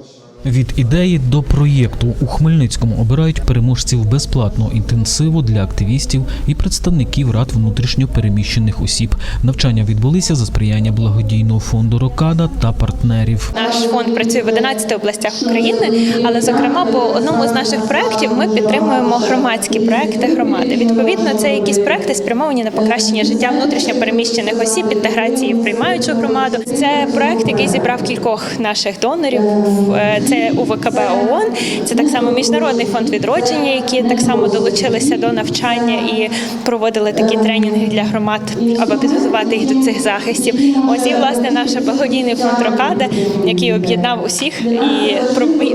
apaixonado. Від ідеї до проєкту у Хмельницькому обирають переможців безплатного інтенсиву для активістів і представників рад внутрішньо переміщених осіб. Навчання відбулися за сприяння благодійного фонду Рокада та партнерів. Наш фонд працює в 11 областях України, але зокрема по одному з наших проєктів ми підтримуємо громадські проекти громади. Відповідно, це якісь проекти спрямовані на покращення життя внутрішньо переміщених осіб, інтеграції в приймаючу громаду. Це проект, який зібрав кількох наших донорів. Це УВКБ ООН, це так само міжнародний фонд відродження, які так само долучилися до навчання і проводили такі тренінги для громад, аби підготувати їх до цих захистів. Ось і власне наш благодійний фонд Рокада, який об'єднав усіх і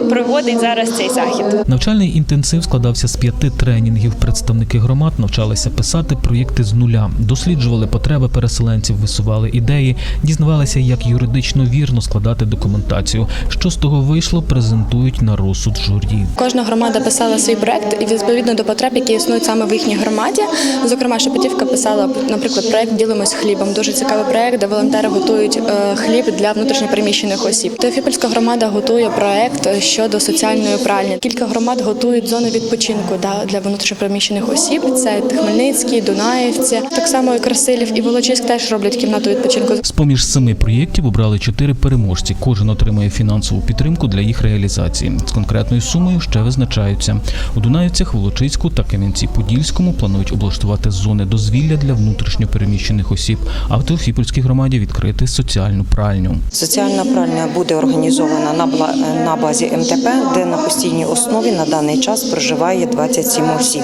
проводить зараз цей захід. Навчальний інтенсив складався з п'яти тренінгів. Представники громад навчалися писати проєкти з нуля, досліджували потреби переселенців, висували ідеї, дізнавалися, як юридично вірно складати документацію. Що з того вийшло, презентують на розсуд журі. Кожна громада писала свій проект і відповідно до потреб, які існують саме в їхній громаді. Зокрема, Шепетівка писала, наприклад, проект Ділимось хлібом. Дуже цікавий проект, де волонтери готують е, хліб для внутрішньопереміщених осіб. Теофіпольська громада готує проект щодо соціальної пральні. Кілька громад готують зони відпочинку да, для внутрішньопереміщених осіб. Це Хмельницький, Дунаївці, так само і Красилів і Волочиськ теж роблять кімнату відпочинку. З поміж семи проєктів обрали чотири переможці. Кожен отримує фінансову підтримку для їх реалізації. З конкретною сумою ще визначаються. У Дунаївцях, Волочиську та Кам'янці-Подільському планують облаштувати зони дозвілля для внутрішньо переміщених осіб. А в Теофіпольській громаді відкрити соціальну пральню. Соціальна пральня буде організована на бла- на базі МТП, де на постійній основі на даний час проживає 27 осіб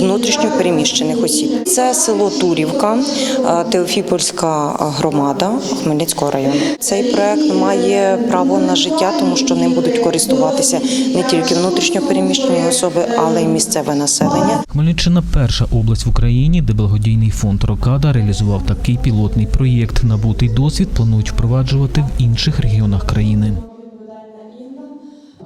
внутрішньо переміщених осіб. Це село Турівка, е, Теофіпольська громада Хмельницького району. Цей проект має право на життя, тому що ним будуть користуватися не тільки внутрішньо переміщені особи, але й місцеве населення. Хмельниччина перша область в Україні, де благодійний фонд Рокада реалізував такий пілотний проєкт. Набутий досвід планують впроваджувати в інших регіонах країни.